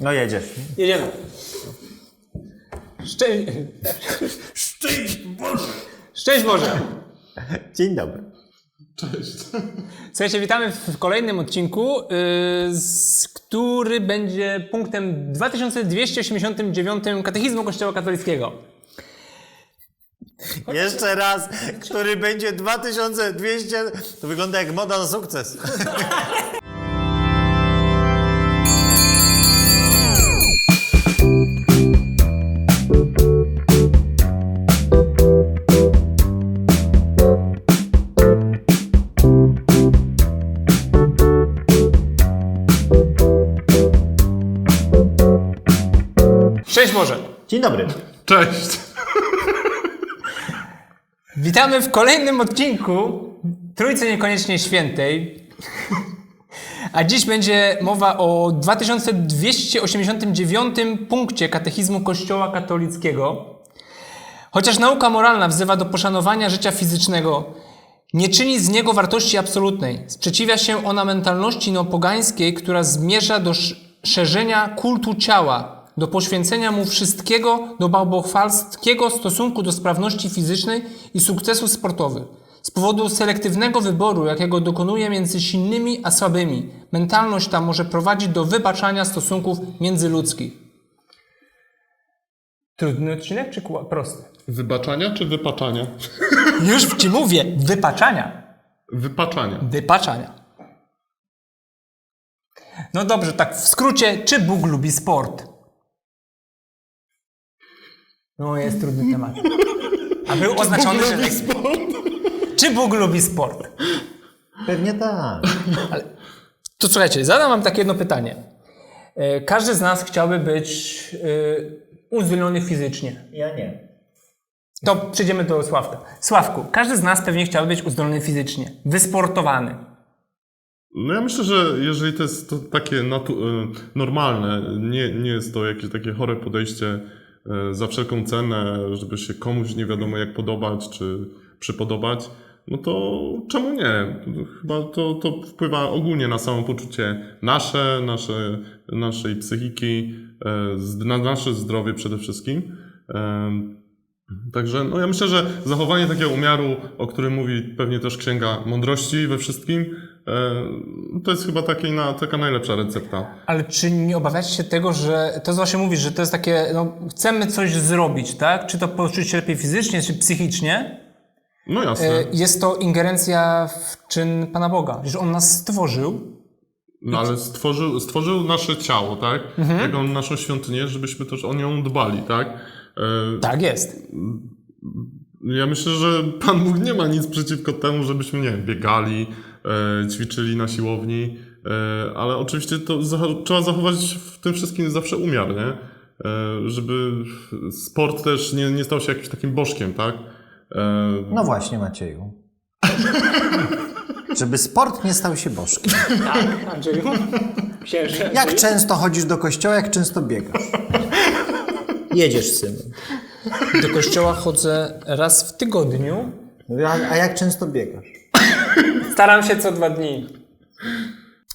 No jedziesz. Jedziemy. Szczę... Szczęść Boże! Szczęść Boże! Dzień dobry. Słuchajcie, witamy w kolejnym odcinku, yy, z, który będzie punktem 2289 Katechizmu Kościoła Katolickiego. Jeszcze raz, który będzie 2200. To wygląda jak moda na sukces. Szczęść Boże! Dzień dobry. Cześć! Witamy w kolejnym odcinku Trójcy Niekoniecznie Świętej. A dziś będzie mowa o 2289 punkcie Katechizmu Kościoła Katolickiego. Chociaż nauka moralna wzywa do poszanowania życia fizycznego, nie czyni z niego wartości absolutnej. Sprzeciwia się ona mentalności neopogańskiej, która zmierza do sz- szerzenia kultu ciała, do poświęcenia mu wszystkiego, do bałbochwalskiego stosunku do sprawności fizycznej i sukcesów sportowych. Z powodu selektywnego wyboru, jakiego dokonuje między silnymi a słabymi, mentalność ta może prowadzić do wybaczania stosunków międzyludzkich. Trudny odcinek czy prosty? Wybaczania czy wypaczania? Już ci mówię, wypaczania. Wypaczania. Wypaczania. No dobrze, tak w skrócie, czy Bóg lubi sport? No, jest trudny temat. A był oznaczony, że tak. Czy Bóg lubi sport? Pewnie tak. To słuchajcie, zadam wam takie jedno pytanie. E, Każdy z nas chciałby być e, uzdolniony fizycznie. Ja nie. To przejdziemy do Sławka. Sławku, każdy z nas pewnie chciałby być uzdolniony fizycznie, wysportowany. No ja myślę, że jeżeli to jest to takie natu- e, normalne, nie, nie jest to jakieś takie chore podejście za wszelką cenę, żeby się komuś nie wiadomo jak podobać czy przypodobać, no to czemu nie? Chyba to, to wpływa ogólnie na samopoczucie nasze, nasze naszej psychiki, e, na nasze zdrowie przede wszystkim. Em, Także no ja myślę, że zachowanie takiego umiaru, o którym mówi pewnie też Księga Mądrości we wszystkim, e, to jest chyba takiej na, taka najlepsza recepta. Ale czy nie obawiacie się tego, że to, co właśnie mówisz, że to jest takie, no, chcemy coś zrobić, tak? Czy to poczuć się lepiej fizycznie, czy psychicznie? No jasne. E, Jest to ingerencja w czyn Pana Boga, że On nas stworzył. No ale stworzył, stworzył nasze ciało, tak? Jako naszą świątynię, żebyśmy też o nią dbali, tak? E, Tak jest. Ja myślę, że Pan Bóg nie ma nic przeciwko temu, żebyśmy, nie wiem, biegali, e, ćwiczyli na siłowni, e, ale oczywiście to trzeba zachować w tym wszystkim zawsze umiar, nie? E, żeby sport też nie, nie stał się jakimś takim bożkiem, tak? E, No właśnie, Macieju. Żeby sport nie stał się bożkiem. Tak, Andrzeju. Księże. Jak często chodzisz do kościoła, jak często biegasz? Jedziesz, synu. Do kościoła chodzę raz w tygodniu. A, a jak często biegasz? Staram się co dwa dni.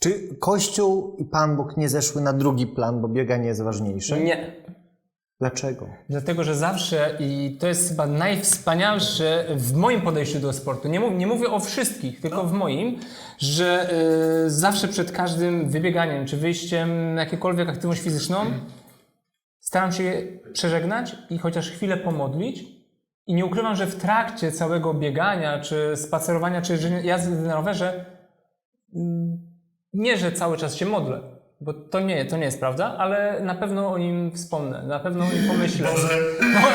Czy Kościół i Pan Bóg nie zeszły na drugi plan, bo bieganie jest ważniejsze? Nie. Dlaczego? Dlatego, że zawsze, i to jest chyba najwspanialsze w moim podejściu do sportu, nie, mów, nie mówię o wszystkich, tylko w moim, że y, zawsze przed każdym wybieganiem czy wyjściem na jakąkolwiek aktywność fizyczną staram się przeżegnać i chociaż chwilę pomodlić. I nie ukrywam, że w trakcie całego biegania, czy spacerowania, czy jazdy na rowerze, mm, nie, że cały czas się modlę, bo to nie, to nie jest prawda, ale na pewno o nim wspomnę, na pewno o nim pomyślę. No,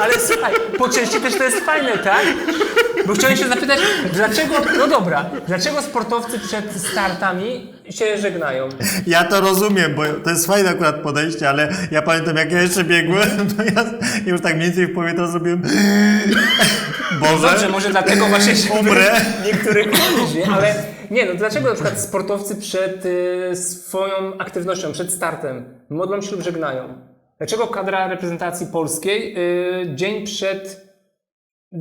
ale słuchaj, po części też to jest fajne, tak? Bo chciałem się zapytać, dlaczego, no dobra, dlaczego sportowcy przed startami się żegnają? Ja to rozumiem, bo to jest fajne akurat podejście, ale ja pamiętam, jak ja jeszcze biegłem, to ja już tak mniej więcej w powie to zrobiłem. Boże, Dobrze, może dlatego właśnie się Umrę. niektórych ludzi, ale nie, no dlaczego na przykład sportowcy przed y, swoją aktywnością, przed startem modlą się lub żegnają? Dlaczego kadra reprezentacji polskiej y, dzień przed,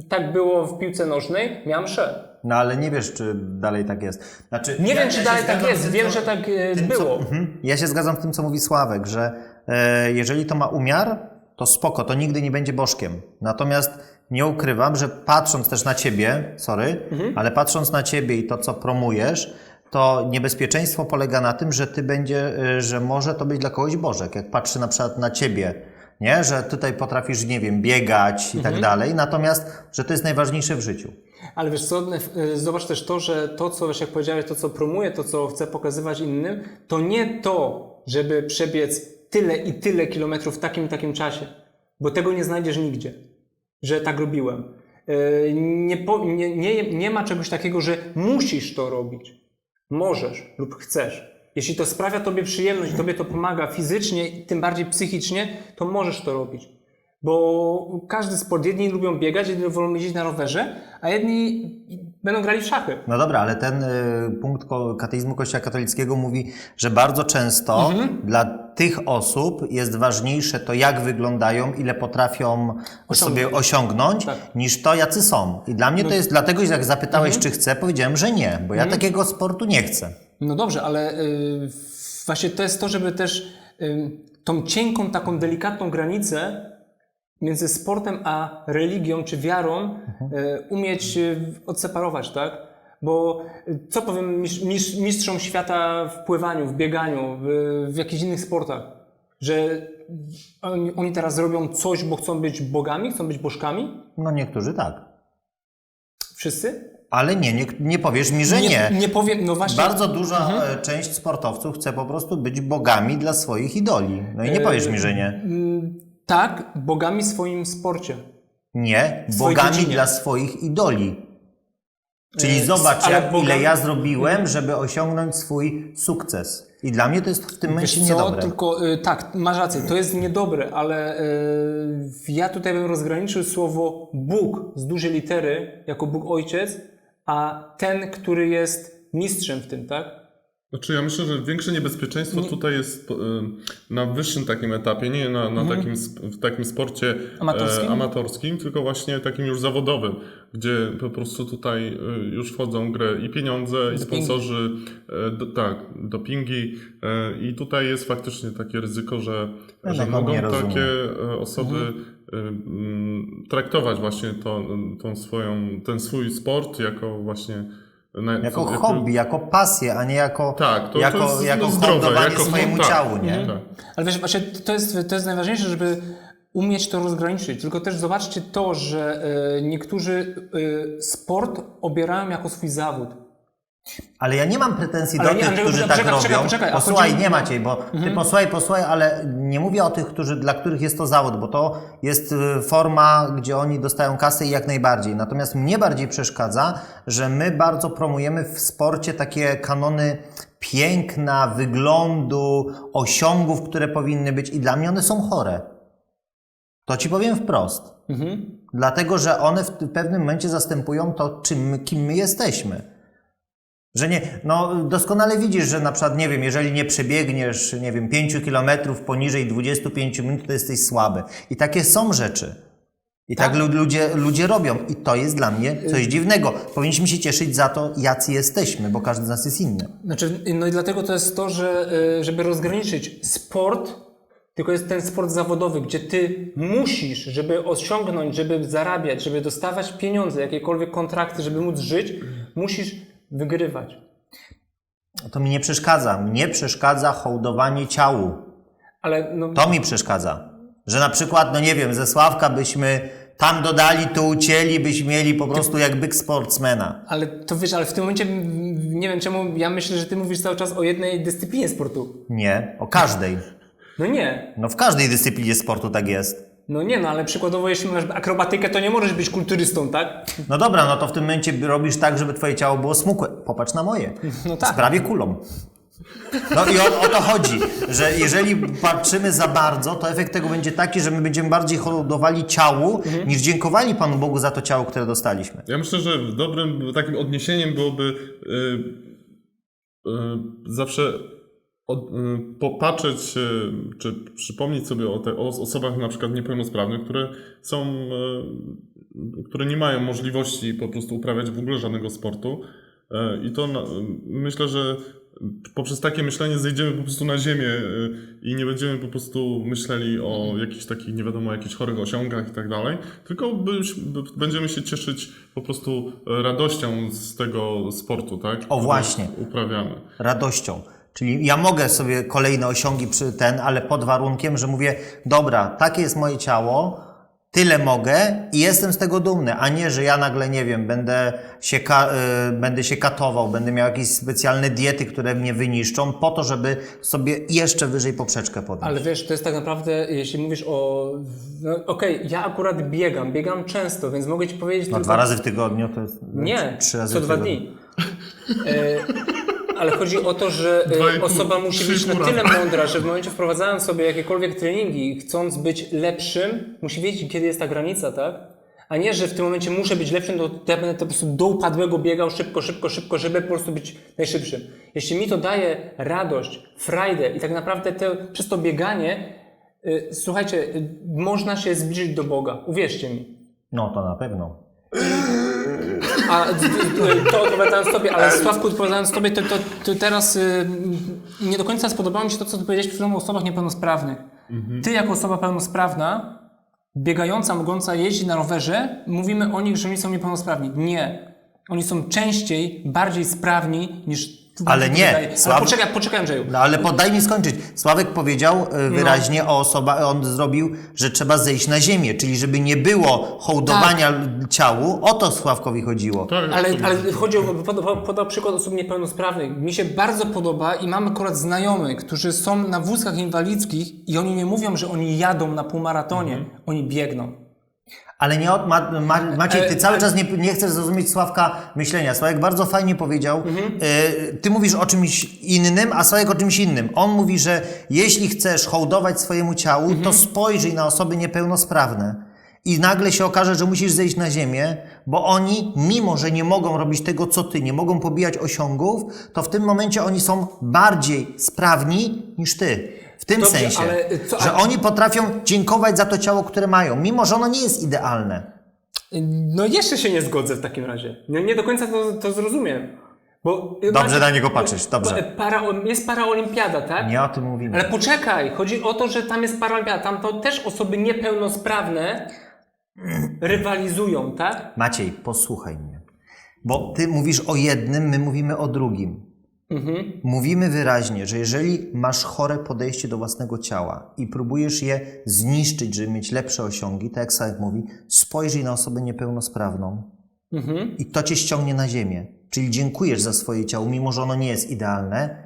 tak było w piłce nożnej, miała mszę? No ale nie wiesz, czy dalej tak jest. Znaczy, Nie ja- wiem, czy ja dalej tak jest. tym, Wiem, co- że tak e, tym, co- było. Mhm. Ja się zgadzam z tym, co mówi Sławek, że e, jeżeli to ma umiar, to spoko, to nigdy nie będzie bożkiem. Natomiast nie ukrywam, że patrząc też na ciebie, sorry, Mhm. ale patrząc na ciebie i to, co promujesz, to niebezpieczeństwo polega na tym, że ty będzie, e, że może to być dla kogoś bożek. Jak patrzy na przykład na ciebie, nie? że tutaj potrafisz, nie wiem, biegać i Mhm. tak dalej, natomiast, że to jest najważniejsze w życiu. Ale wiesz co, e, zobacz też to, że to, co wiesz, jak powiedziałeś, to, co promuję, to, co chcę pokazywać innym, to nie to, żeby przebiec tyle i tyle kilometrów w takim i takim czasie, bo tego nie znajdziesz nigdzie, że tak robiłem. E, Nie, po, nie, nie, nie ma czegoś takiego, że musisz to robić. Możesz lub chcesz. Jeśli to sprawia tobie przyjemność, tobie to pomaga fizycznie, tym bardziej psychicznie, to możesz to robić. Bo każdy sport, jedni lubią biegać, jedni wolą jeździć na rowerze, a jedni będą grali w szachy. No dobra, ale ten y, punkt kateizmu Kościoła katolickiego mówi, że bardzo często Mhm. dla tych osób jest ważniejsze to, jak wyglądają, ile potrafią sobie osiągnąć, Tak. niż to, jacy są. I dla mnie to jest dlatego, że jak zapytałeś, Mhm. czy chcę, powiedziałem, że nie, bo ja takiego sportu nie chcę. No dobrze, ale y, właśnie to jest to, żeby też y, tą cienką, taką delikatną granicę między sportem a religią czy wiarą y, umieć odseparować, tak? Bo co powiem mistrz, mistrz, mistrzom świata w pływaniu, w bieganiu, w, w jakichś innych sportach? Że oni, oni teraz robią coś, bo chcą być bogami, chcą być bożkami? No niektórzy tak. Wszyscy? Ale nie, nie, nie powiesz mi, że nie. Nie powiem, no właśnie. Bardzo duża e, część sportowców chce po prostu być bogami dla swoich idoli. No i nie powiesz mi, że nie. Mm, Tak, bogami w swoim sporcie. Nie, bogami dla swoich idoli. Czyli E, zobacz, ale jak, bogami- ile ja zrobiłem, żeby osiągnąć swój sukces. I dla mnie to jest w tym momencie Wiesz co, niedobre. tylko y, tak, masz rację, to jest niedobre, ale y, ja tutaj bym rozgraniczył słowo Bóg z dużej litery jako Bóg Ojciec, a ten, który jest mistrzem w tym, tak? Znaczy ja myślę, że większe niebezpieczeństwo tutaj jest na wyższym takim etapie, nie na, na takim, sp- w takim sporcie Mhm. Amatorskim? E, amatorskim, tylko właśnie takim już zawodowym, gdzie po prostu tutaj y, już wchodzą grę i pieniądze, i Dopingi. sponsorzy, e, do, tak, dopingi e, i tutaj jest faktycznie takie ryzyko, że, Ja że mogą nie rozumiem. takie e, osoby Mhm. y, traktować właśnie to, tą swoją, ten swój sport jako właśnie na, Jako hobby, jako pasję, a nie jako, Tak, to- to jako, jest jako zdrowe, jako- swojemu tak. ciału, nie? Tak. Ale wiesz, właśnie to jest, to jest najważniejsze, żeby umieć to rozgraniczyć. Tylko też zobaczcie to, że y, niektórzy y, sport obierają jako swój zawód. Ale ja nie mam pretensji Ale do nie, tych, Andrzej, którzy tak poczekaj, robią. poczekaj, a posłuchaj, chodzi- nie Maciej, bo Mhm. ty posłuchaj, posłuchaj, ale nie mówię o tych, którzy, dla których jest to zawód, bo to jest y, forma, gdzie oni dostają kasę i jak najbardziej. Natomiast mnie bardziej przeszkadza, że my bardzo promujemy w sporcie takie kanony piękna, wyglądu, osiągów, które powinny być i dla mnie one są chore. To ci powiem wprost. Mhm. Dlatego, że one w pewnym momencie zastępują to, czym, kim my jesteśmy. Że nie, no doskonale widzisz, że na przykład, nie wiem, jeżeli nie przebiegniesz, nie wiem, 5 kilometrów poniżej 25 minut, to jesteś słaby. I takie są rzeczy. I tak, lu- ludzie, ludzie robią. I to jest dla mnie coś dziwnego. Powinniśmy się cieszyć za to, jacy jesteśmy, bo każdy z nas jest inny. Znaczy, no i dlatego to jest to, że y, żeby rozgraniczyć sport, tylko jest ten sport zawodowy, gdzie ty musisz, żeby osiągnąć, żeby zarabiać, żeby dostawać pieniądze, jakiekolwiek kontrakty, żeby móc żyć, musisz wygrywać. To mi nie przeszkadza. Mnie przeszkadza hołdowanie ciału. Ale no, To mi przeszkadza. Że na przykład, no nie wiem, ze Sławka byśmy tam dodali, tu ucięli, byśmy mieli po prostu jak byk sportsmena. ale to wiesz, ale w tym momencie nie wiem czemu, ja myślę, że ty mówisz cały czas o jednej dyscyplinie sportu. Nie, o każdej. No nie. No w każdej dyscyplinie sportu tak jest. No nie, no ale przykładowo jeśli masz akrobatykę, to nie możesz być kulturystą, tak? No dobra, no to w tym momencie robisz tak, żeby twoje ciało było smukłe. Popatrz na moje. No tak. Z prawie kulą. No i o, o to chodzi, że jeżeli patrzymy za bardzo, to efekt tego będzie taki, że my będziemy bardziej hołdowali ciału, niż dziękowali Panu Bogu za to ciało, które dostaliśmy. Ja myślę, że dobrym takim odniesieniem byłoby y, y, zawsze popatrzeć, y, czy przypomnieć sobie o, te, o osobach na przykład niepełnosprawnych, które są, y, które nie mają możliwości po prostu uprawiać w ogóle żadnego sportu. Y, I to myślę, że poprzez takie myślenie zejdziemy po prostu na ziemię y, i nie będziemy po prostu myśleli o jakichś takich, nie wiadomo, jakichś chorych osiągach i tak dalej, tylko będziemy się cieszyć po prostu radością z tego sportu, tak? który właśnie. Uprawiamy. radością. Czyli ja mogę sobie kolejne osiągi przy ten, ale pod warunkiem, że mówię, dobra, takie jest moje ciało, tyle mogę i jestem z tego dumny, a nie, że ja nagle, nie wiem, będę się, ka- y, będę się katował, będę miał jakieś specjalne diety, które mnie wyniszczą, po to, żeby sobie jeszcze wyżej poprzeczkę podnieść. Ale wiesz, to jest tak naprawdę, jeśli mówisz o... No, Okej, ja akurat biegam, biegam często, więc mogę ci powiedzieć No tylko... dwa razy w tygodniu to jest... Nie, trzy razy co w dwa tygodniu. dni. E, ale chodzi o to, że e, osoba musi być na tyle mądra, że w momencie wprowadzając sobie jakiekolwiek treningi, chcąc być lepszym, musi wiedzieć, kiedy jest ta granica, tak? A nie, że w tym momencie muszę być lepszym, to ja będę to po prostu do upadłego biegał szybko, szybko, szybko, żeby po prostu być najszybszym. Jeśli mi to daje radość, frajdę i tak naprawdę te, przez to bieganie, y, słuchajcie, y, można się zbliżyć do Boga. Uwierzcie mi. No to na pewno. A to odpowiadając Tobie, ale Sławku odpowiadając Tobie, to, to, to teraz y, nie do końca spodobało mi się to, co Ty powiedziałeś chwilą o osobach niepełnosprawnych. Ty jako osoba pełnosprawna, biegająca, mogąca jeździć na rowerze, mówimy o nich, że oni są niepełnosprawni. Nie. Oni są częściej bardziej sprawni niż... Ale nie, wydaje. Ale Sław- poczekaj, poczekaj Andrzeju. No ale podaj mi skończyć. Sławek powiedział No. y, wyraźnie o osoba, on zrobił, że trzeba zejść na ziemię, czyli żeby nie było hołdowania ciału, o to Sławkowi chodziło. Tak, Ale, ale chodzi o, podał, podał przykład osób niepełnosprawnych. Mi się bardzo podoba i mam akurat znajomych, którzy są na wózkach inwalidzkich i oni nie mówią, że oni jadą na półmaratonie, Mhm. oni biegną. Ale nie od, ma, ma, Maciej, ty E, cały e- czas nie, nie chcesz zrozumieć Sławka myślenia. Sławek bardzo fajnie powiedział. Mhm. y, ty mówisz o czymś innym, a Sławek o czymś innym. On mówi, że jeśli chcesz hołdować swojemu ciału, Mhm. to spojrzyj na osoby niepełnosprawne. I nagle się okaże, że musisz zejść na ziemię, bo oni, mimo że nie mogą robić tego, co ty, nie mogą pobijać osiągów, to w tym momencie oni są bardziej sprawni niż ty. W tym Dobrze, sensie, ale co- że oni potrafią dziękować za to ciało, które mają, mimo że ono nie jest idealne. No jeszcze się nie zgodzę w takim razie. Nie, nie do końca to, to zrozumiem. Bo, Dobrze na niego patrzysz, dobrze. Para, jest paraolimpiada, tak? Nie o tym mówimy. Ale poczekaj, chodzi o to, że tam jest paraolimpiada. Tam to też osoby niepełnosprawne rywalizują, tak? Maciej, posłuchaj mnie. Bo ty mówisz o jednym, my mówimy o drugim. Mhm. Mówimy wyraźnie, że jeżeli masz chore podejście do własnego ciała i próbujesz je zniszczyć, żeby mieć lepsze osiągi, tak jak Sławek mówi, spojrzyj na osobę niepełnosprawną Mhm. i to cię ściągnie na ziemię. Czyli dziękujesz za swoje ciało, mimo że ono nie jest idealne,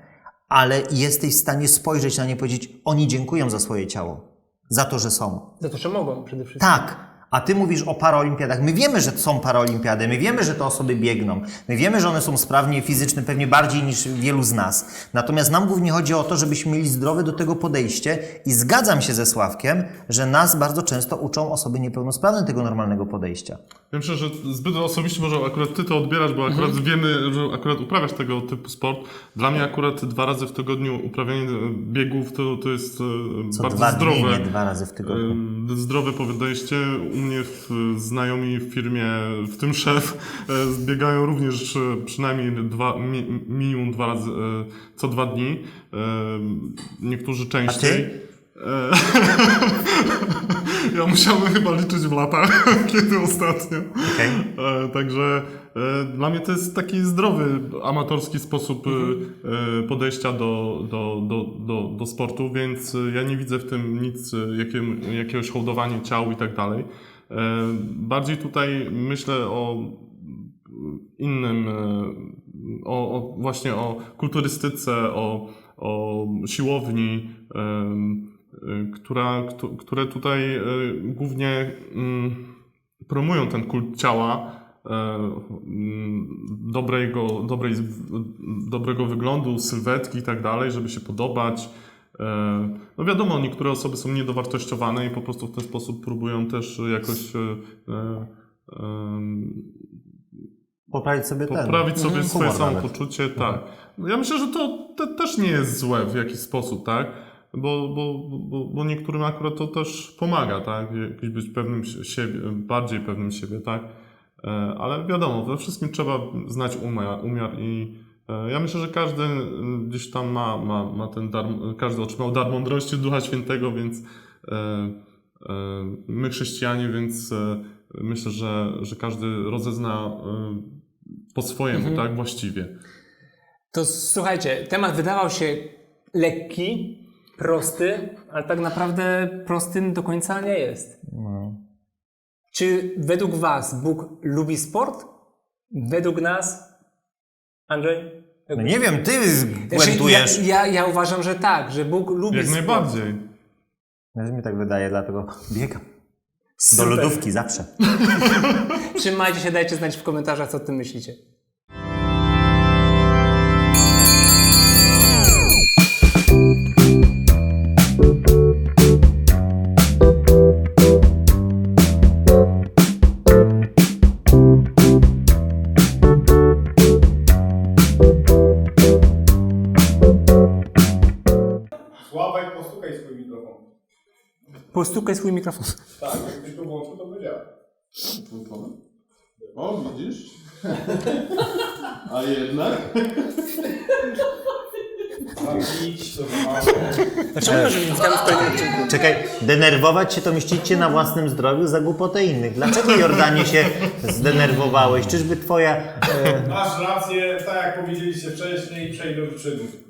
ale jesteś w stanie spojrzeć na nie i powiedzieć, oni dziękują za swoje ciało, za to, że są. Za to, że mogą przede wszystkim. Tak. A ty mówisz o paraolimpiadach. My wiemy, że są paraolimpiady, my wiemy, że te osoby biegną, my wiemy, że one są sprawnie fizyczne pewnie bardziej niż wielu z nas. Natomiast nam głównie chodzi o to, żebyśmy mieli zdrowe do tego podejście i zgadzam się ze Sławkiem, że nas bardzo często uczą osoby niepełnosprawne tego normalnego podejścia. Ja myślę, że zbyt osobiście może akurat ty to odbierasz, bo akurat Mhm. wiemy, że akurat uprawiasz tego typu sport. Dla mnie akurat dwa razy w tygodniu uprawianie biegów to, to jest e, Co bardzo dwa zdrowe. dni, nie dwa razy w tygodniu. E, Zdrowe podejście. Mnie w, znajomi w firmie, w tym szef, e, biegają również e, przynajmniej dwa, mi, minimum dwa razy e, co dwa dni. Niektórzy częściej. ja musiałem chyba liczyć w latach, kiedy ostatnio. E, Także dla mnie to jest taki zdrowy, amatorski sposób e, podejścia do, do, do, do, do sportu, więc ja nie widzę w tym nic, jakim, jakiegoś hołdowania ciał i tak dalej. E, Bardziej tutaj myślę o innym, e, o, o właśnie o kulturystyce, o, o siłowni, e, która, któ- które tutaj głównie mm, promują ten kult ciała, mm, dobrego, dobrej, dobrego wyglądu, sylwetki i tak dalej, żeby się podobać. E, No wiadomo, niektóre osoby są niedowartościowane i po prostu w ten sposób próbują też jakoś e, e, Poprawić sobie ten. poprawić sobie Mhm. swoje samopoczucie, tak. No Ja myślę, że to te, też nie jest złe w jakiś sposób, tak? Bo, bo, bo, bo niektórym akurat to też pomaga, tak? Jakiś być pewnym si- siebie, bardziej pewnym siebie, tak? Ale wiadomo, we wszystkim trzeba znać umiar, umiar i ja myślę, że każdy e, gdzieś tam ma, ma, ma ten dar, każdy otrzymał dar mądrości Ducha Świętego, więc e, e, my chrześcijanie, więc e, myślę, że, że każdy rozezna e, po swojemu, tak? Właściwie. To słuchajcie, temat wydawał się lekki, prosty, ale tak naprawdę prostym do końca nie jest. Czy według Was Bóg lubi sport? Według nas, Andrzej? No nie wiem, ty Znaczy, błędujesz. ja, ja, ja uważam, że tak, że Bóg lubi Jak sport. najbardziej. Też mi tak wydaje, dlatego biegam. Do Super. lodówki zawsze. Trzymajcie się, dajcie znać w komentarzach, co o tym myślicie. Postukaj swój mikrofon. Tak, jakbyś to włączył, to by. O, widzisz? A jednak? Dlaczego że witamy w kolejnym odcinku? Czekaj, denerwować się to mścicie na własnym zdrowiu za głupotę innych. Dlaczego Jordanie się zdenerwowałeś? Czyżby twoja... E, Masz rację, tak jak powiedzieliście wcześniej, przejdę do czynu.